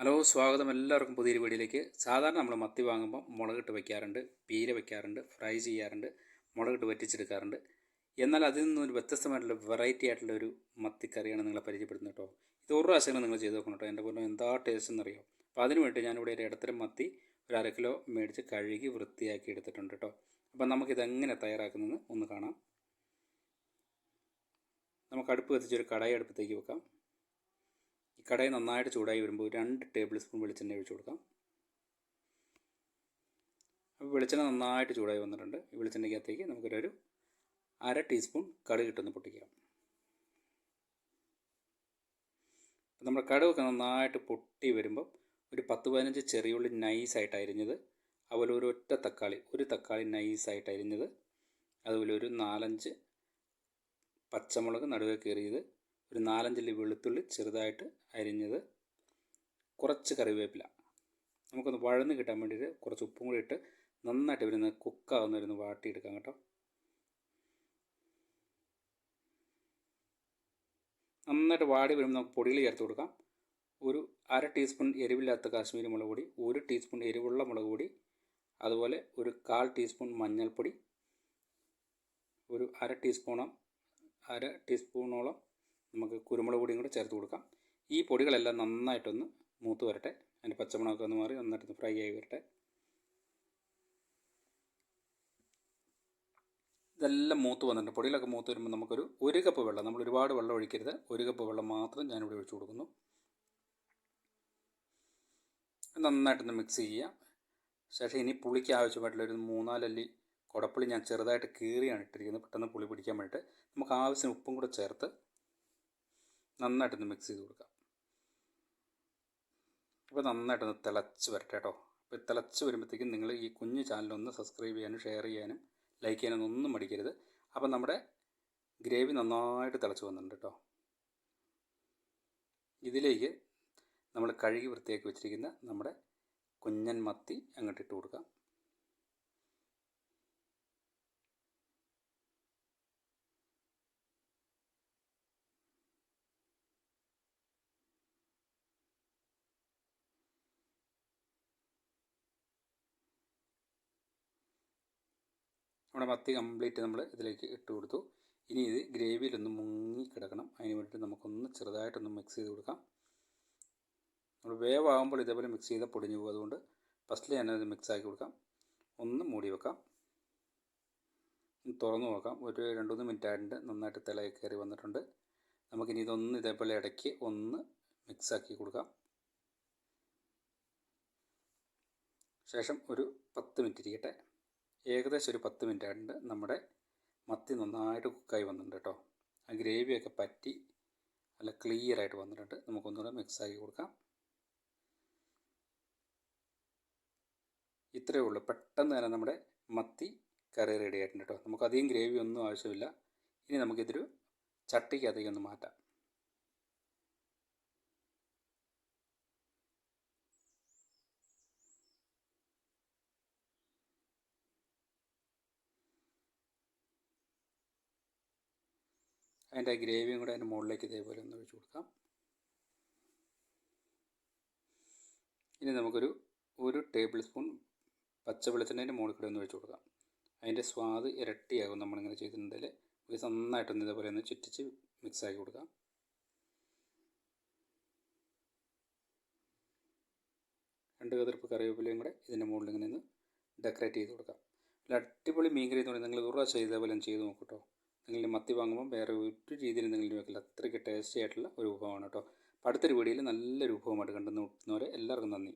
Hello സ്വാഗതം എല്ലാവർക്കും പുതിയൊരു വീഡിയോയിലേക്ക്. സാധാരണ നമ്മൾ മത്തി വാങ്ങുമ്പോൾ മുളകിട്ട് വയ്ക്കാറുണ്ട് പീര വയ്ക്കാറുണ്ട് ഫ്രൈ ചെയ്യാറുണ്ട് മുളകിട്ട് വറ്റിച്ചെടുക്കാറുണ്ട്. എന്നാൽ അതിൽ നിന്നും ഒരു വ്യത്യസ്തമായിട്ടുള്ള വെറൈറ്റി ആയിട്ടുള്ള ഒരു മത്തിക്കറിയാണ് നിങ്ങളെ പരിചയപ്പെടുന്നത് കേട്ടോ. ഇത് ഒരു പ്രാവശ്യം നിങ്ങൾ ചെയ്ത് നോക്കണം കേട്ടോ. എന്റെ പോലെ എന്താ ടേസ്റ്റ് എന്നറിയോ? അപ്പോൾ അതിന് വേണ്ടി ഞാനിവിടെ ഒരു ഇടത്തരം മത്തി ഒരു അര കിലോ മേടിച്ച് കഴുകി വൃത്തിയാക്കി എടുത്തിട്ടുണ്ട് കേട്ടോ. അപ്പോൾ നമുക്കിതെങ്ങനെ തയ്യാറാക്കുന്നതെന്ന് ഒന്ന് കാണാം. നമുക്ക് അടുപ്പ് കത്തിച്ചൊരു കടായി അടുപ്പത്തേക്ക് വെക്കാം. ഈ നന്നായിട്ട് ചൂടായി വരുമ്പോൾ രണ്ട് ടേബിൾ സ്പൂൺ വെളിച്ചെണ്ണ ഒഴിച്ചു കൊടുക്കാം. അപ്പോൾ വെളിച്ചെണ്ണ നന്നായിട്ട് ചൂടായി വന്നിട്ടുണ്ട്. ഈ വെളിച്ചെണ്ണയ്ക്കകത്തേക്ക് നമുക്കൊരു അര ടീസ്പൂൺ കടുക് ഇട്ടൊന്ന് പൊട്ടിക്കാം. നമ്മുടെ കടുവൊക്കെ നന്നായിട്ട് പൊട്ടി വരുമ്പോൾ ഒരു പത്ത് പതിനഞ്ച് ചെറിയുള്ളി നൈസായിട്ട് അരിഞ്ഞത് അതുപോലെ ഒരു ഒറ്റ തക്കാളി ഒരു തക്കാളി നൈസായിട്ട് അരിഞ്ഞത് അതുപോലെ ഒരു നാലഞ്ച് പച്ചമുളക് നടുവേ കയറിയത് ഒരു നാലഞ്ചല്ലി വെളുത്തുള്ളി ചെറുതായിട്ട് അരിഞ്ഞത് കുറച്ച് കറിവേപ്പില. നമുക്കൊന്ന് വഴന്ന് കിട്ടാൻ വേണ്ടിയിട്ട് കുറച്ച് ഉപ്പും കൂടി ഇട്ട് നന്നായിട്ട് ഇവരൊന്ന് കുക്കാവുന്ന ഒരു വാട്ടിയെടുക്കാം കേട്ടോ. നന്നായിട്ട് വാടി വരുമ്പോൾ നമുക്ക് പൊടിയിൽ ചേർത്ത് കൊടുക്കാം. ഒരു അര ടീസ്പൂൺ എരിവില്ലാത്ത കാശ്മീരി മുളക് പൊടി ഒരു ടീസ്പൂൺ എരിവുള്ള മുളക് പൊടി അതുപോലെ ഒരു കാൽ ടീസ്പൂൺ മഞ്ഞൾപ്പൊടി ഒരു അര ടീസ്പൂണം അര ടീസ്പൂണോളം നമുക്ക് കുരുമുളക് പൊടിയും കൂടെ ചേർത്ത് കൊടുക്കാം. ഈ പൊടികളെല്ലാം നന്നായിട്ടൊന്ന് മൂത്ത് വരട്ടെ. അതിന്റെ പച്ചമുളകൊക്കെ ഒന്ന് മാറി നന്നായിട്ടൊന്ന് ഫ്രൈ ആയി വരട്ടെ. ഇതെല്ലാം മൂത്ത് വന്നിട്ടുണ്ട്. പൊടികളൊക്കെ മൂത്ത് വരുമ്പോൾ നമുക്കൊരു ഒരു കപ്പ് വെള്ളം നമ്മൾ ഒരുപാട് വെള്ളം ഒഴിക്കരുത്. ഒരു കപ്പ് വെള്ളം മാത്രം ഞാനിവിടെ ഒഴിച്ചു കൊടുക്കുന്നു. നന്നായിട്ടൊന്ന് മിക്സ് ചെയ്യുക. ശേഷം ഇനി പുളിക്ക് ആവശ്യമായിട്ടുള്ള ഒരു മൂന്നാലല്ലി കുടപ്പുളി ഞാൻ ചെറുതായിട്ട് കീറിയാണ് ഇട്ടിരിക്കുന്നത്. പെട്ടെന്ന് പുളി പിടിക്കാൻ വേണ്ടിയിട്ട്. നമുക്ക് ആവശ്യത്തിന് ഉപ്പും കൂടെ ചേർത്ത് നന്നായിട്ടൊന്ന് മിക്സ് ചെയ്ത് കൊടുക്കാം. അപ്പോൾ നന്നായിട്ടൊന്ന് തിളച്ച് വരട്ടെ കേട്ടോ. അപ്പോൾ തിളച്ച് വരുമ്പോഴത്തേക്കും നിങ്ങൾ ഈ കുഞ്ഞു ചാനലൊന്ന് സബ്സ്ക്രൈബ് ചെയ്യാനും ഷെയർ ചെയ്യാനും ലൈക്ക് ചെയ്യാനും ഒന്നും മടിക്കരുത്. അപ്പോൾ നമ്മുടെ ഗ്രേവി നന്നായിട്ട് തിളച്ച് വന്നിട്ടുണ്ട് കേട്ടോ. ഇതിലേക്ക് നമ്മൾ കഴുകി വൃത്തിയാക്കി വെച്ചിരിക്കുന്ന നമ്മുടെ കുഞ്ഞൻ മത്തി അങ്ങോട്ട് ഇട്ട് കൊടുക്കാം. നമ്മുടെ മത്തി കംപ്ലീറ്റ് നമ്മൾ ഇതിലേക്ക് ഇട്ട് കൊടുത്തു. ഇനി ഇത് ഗ്രേവിയിലൊന്ന് മുങ്ങി കിടക്കണം. അതിന് വേണ്ടിയിട്ട് നമുക്കൊന്ന് ചെറുതായിട്ടൊന്ന് മിക്സ് ചെയ്ത് കൊടുക്കാം. നമ്മൾ വേവാകുമ്പോൾ ഇതേപോലെ മിക്സ് ചെയ്താൽ പൊടിഞ്ഞു പോകും. അതുകൊണ്ട് ഫസ്റ്റിൽ ഞാനത് മിക്സ് ആക്കി കൊടുക്കാം. ഒന്ന് മൂടി വെക്കാം. തുറന്നു നോക്കാം. ഒരു രണ്ട് മൂന്ന് മിനിറ്റ് ആയിട്ട് നന്നായിട്ട് തിളയിൽ കയറി വന്നിട്ടുണ്ട്. നമുക്കിനി ഇതൊന്ന് ഇതേപോലെ ഇടയ്ക്ക് ഒന്ന് മിക്സ് ആക്കി കൊടുക്കാം. ശേഷം ഒരു പത്ത് മിനിറ്റ് ഇരിക്കട്ടെ. ഏകദേശം ഒരു പത്ത് മിനിറ്റ് ആയിട്ട് നമ്മുടെ മത്തി നന്നായിട്ട് കുക്കായി വന്നിട്ടുണ്ട് കേട്ടോ. ആ ഗ്രേവിയൊക്കെ പറ്റി നല്ല ക്ലിയർ ആയിട്ട് വന്നിട്ടുണ്ട്. നമുക്കൊന്നുകൂടെ മിക്സ് ആക്കി കൊടുക്കാം. ഇത്രയേ ഉള്ളൂ. പെട്ടെന്ന് തന്നെ നമ്മുടെ മത്തി കറി റെഡി ആയിട്ടുണ്ട് കേട്ടോ. നമുക്കധികം ഗ്രേവി ഒന്നും ആവശ്യമില്ല. ഇനി നമുക്കിതൊരു ചട്ടിക്കകത്തേക്ക് ഒന്ന് മാറ്റാം. അതിന്റെ ഗ്രേവിയും കൂടെ അതിന്റെ മുകളിലേക്ക് ഇതേപോലെ ഒന്ന് ഒഴിച്ച് കൊടുക്കാം. ഇനി നമുക്കൊരു ഒരു ടേബിൾ സ്പൂൺ പച്ച വെളിച്ചെണ്ണേന്റെ മുകളിൽ കൂടെ ഒന്ന് ഒഴിച്ച് കൊടുക്കാം. അതിന്റെ സ്വാദ് ഇരട്ടിയാകും നമ്മളിങ്ങനെ ചെയ്തിട്ടുണ്ടെങ്കിൽ. ഇത് നന്നായിട്ടൊന്ന് ഇതേപോലെ ഒന്ന് ചുറ്റിച്ച് മിക്സാക്കി കൊടുക്കാം. രണ്ട് കതിർപ്പ് കറിവേപ്പിലയും കൂടെ ഇതിന്റെ മുകളിൽ ഇങ്ങനെ ഒന്ന് ഡെക്കറേറ്റ് ചെയ്ത് കൊടുക്കാം. അടിപൊളി മീൻ കറി എന്ന് പറയുന്നത് നിങ്ങൾ ഒരു ഇതേപോലെ ചെയ്ത് നോക്കട്ടോ നിങ്ങൾ മത്തി വാങ്ങുമ്പോൾ വേറെ ഒരു രീതിയിൽ നിങ്ങൾ വെക്കില്ല അത്രയ്ക്ക് ടേസ്റ്റി ആയിട്ടുള്ള ഒരു വിഭവമാണ് കേട്ടോ. അടുത്തൊരു വീഡിയോയിൽ നല്ലൊരു വിഭവമായിട്ട് കണ്ടുമുട്ടുന്നവരെ എല്ലാവർക്കും നന്ദി.